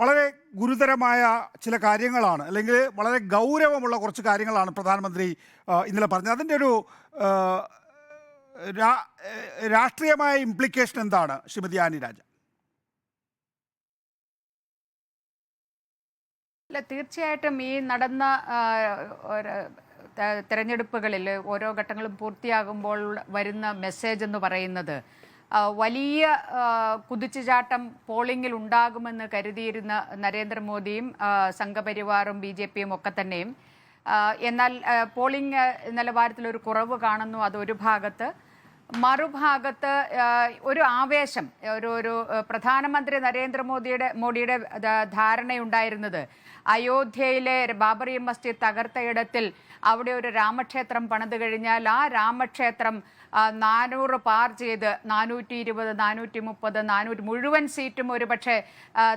വളരെ ഗുരുതരമായ ചില കാര്യങ്ങളാണ്. അല്ലെങ്കിൽ വളരെ ഗൗരവമുള്ള കുറച്ച് കാര്യങ്ങളാണ് പ്രധാനമന്ത്രി ഇന്നലെ പറഞ്ഞത്. അതിന്റെ ഒരു രാഷ്ട്രീയമായ ഇംപ്ലിക്കേഷൻ എന്താണ് ശ്രീമതി ആനി രാജ അല്ല തീർച്ചയായിട്ടും ഈ നടന്ന തെരഞ്ഞെടുപ്പുകളിൽ ഓരോ ഘട്ടങ്ങളും പൂർത്തിയാകുമ്പോൾ വരുന്ന മെസ്സേജ് എന്ന് പറയുന്നത് വലിയ കുതിച്ചുചാട്ടം പോളിംഗിൽ ഉണ്ടാകുമെന്ന് കരുതിയിരുന്ന നരേന്ദ്രമോദിയും സംഘപരിവാറും ബി ജെ പിയും ഒക്കെ തന്നെയും. എന്നാൽ പോളിംഗ് നിലവാരത്തിൽ ഒരു കുറവ് കാണുന്നു അത് ഒരു ഭാഗത്ത്. മറുഭാഗത്ത് ഒരു ആവേശം ഒരു ഒരു പ്രധാനമന്ത്രി നരേന്ദ്രമോദിയുടെ മോദിയുടെ ധ- ധാരണയുണ്ടായിരുന്നത്. അയോധ്യയിലെ ബാബറി മസ്ജിദ് തകർത്ത ഇടത്തിൽ അവിടെ ഒരു രാമക്ഷേത്രം പണിത് കഴിഞ്ഞാൽ ആ രാമക്ഷേത്രം നാനൂറ് പാർ ചെയ്ത് നാനൂറ്റി ഇരുപത് നാനൂറ്റി മുപ്പത് നാനൂറ്റി മുഴുവൻ സീറ്റും ഒരു പക്ഷേ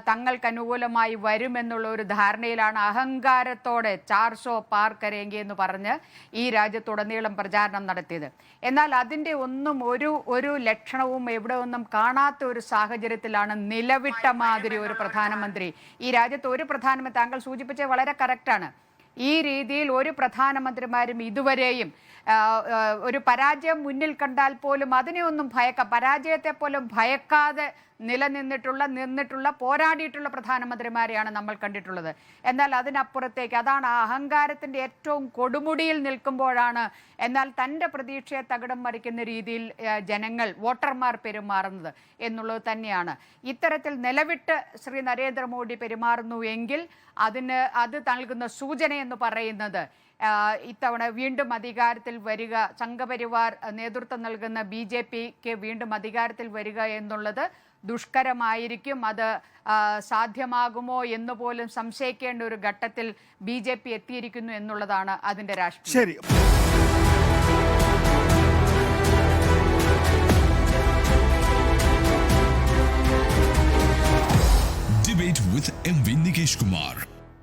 തങ്ങൾക്ക് അനുകൂലമായി വരുമെന്നുള്ള ഒരു ധാരണയിലാണ് അഹങ്കാരത്തോടെ ചാർസോ പാർ എന്ന് പറഞ്ഞ് ഈ രാജ്യത്തുടനീളം പ്രചാരണം നടത്തിയത്. എന്നാൽ അതിന്റെ ഒന്നും ഒരു ഒരു ലക്ഷണവും എവിടെ ഒന്നും കാണാത്ത ഒരു സാഹചര്യത്തിലാണ് നിലവിട്ട മാതിരി ഒരു പ്രധാനമന്ത്രി. ഈ രാജ്യത്ത് ഒരു പ്രധാനമന്ത്രി താങ്കൾ സൂചിപ്പിച്ചത് വളരെ കറക്റ്റാണ് ഈ രീതിയിൽ ഒരു പ്രധാനമന്ത്രിമാരും ഇതുവരെയും ഒരു പരാജയം മുന്നിൽ കണ്ടാൽ പോലും അതിനെ ഒന്നും ഭയക്ക പരാജയത്തെ പോലും ഭയക്കാതെ നിലനിന്നിട്ടുള്ള നിന്നിട്ടുള്ള പോരാടിയിട്ടുള്ള പ്രധാനമന്ത്രിമാരെയാണ് നമ്മൾ കണ്ടിട്ടുള്ളത്. എന്നാൽ അതിനപ്പുറത്തേക്ക് അതാണ് ആ അഹങ്കാരത്തിന്റെ ഏറ്റവും കൊടുമുടിയിൽ നിൽക്കുമ്പോഴാണ് എന്നാൽ തന്റെ പ്രതീക്ഷയെ തകിടം മറിക്കുന്ന രീതിയിൽ ജനങ്ങൾ വോട്ടർമാർ പെരുമാറുന്നത് എന്നുള്ളത് തന്നെയാണ്. ഇത്തരത്തിൽ നിലവിട്ട് ശ്രീ നരേന്ദ്രമോദി പെരുമാറുന്നു എങ്കിൽ അതിന് അത് നൽകുന്ന സൂചന എന്ന് പറയുന്നത്. ഇത്തവണ വീണ്ടും അധികാരത്തിൽ വരിക സംഘപരിവാർ നേതൃത്വം നൽകുന്ന ബി ജെ പിക്ക് വീണ്ടും അധികാരത്തിൽ വരിക എന്നുള്ളത് ദുഷ്കരമായിരിക്കും. അത് സാധ്യമാകുമോ എന്ന് പോലും സംശയിക്കേണ്ട ഒരു ഘട്ടത്തിൽ ബി ജെ പി എത്തിയിരിക്കുന്നു എന്നുള്ളതാണ് അതിന്റെ രാഷ്ട്രീയം. ശരി. With MV Nikesh Kumar.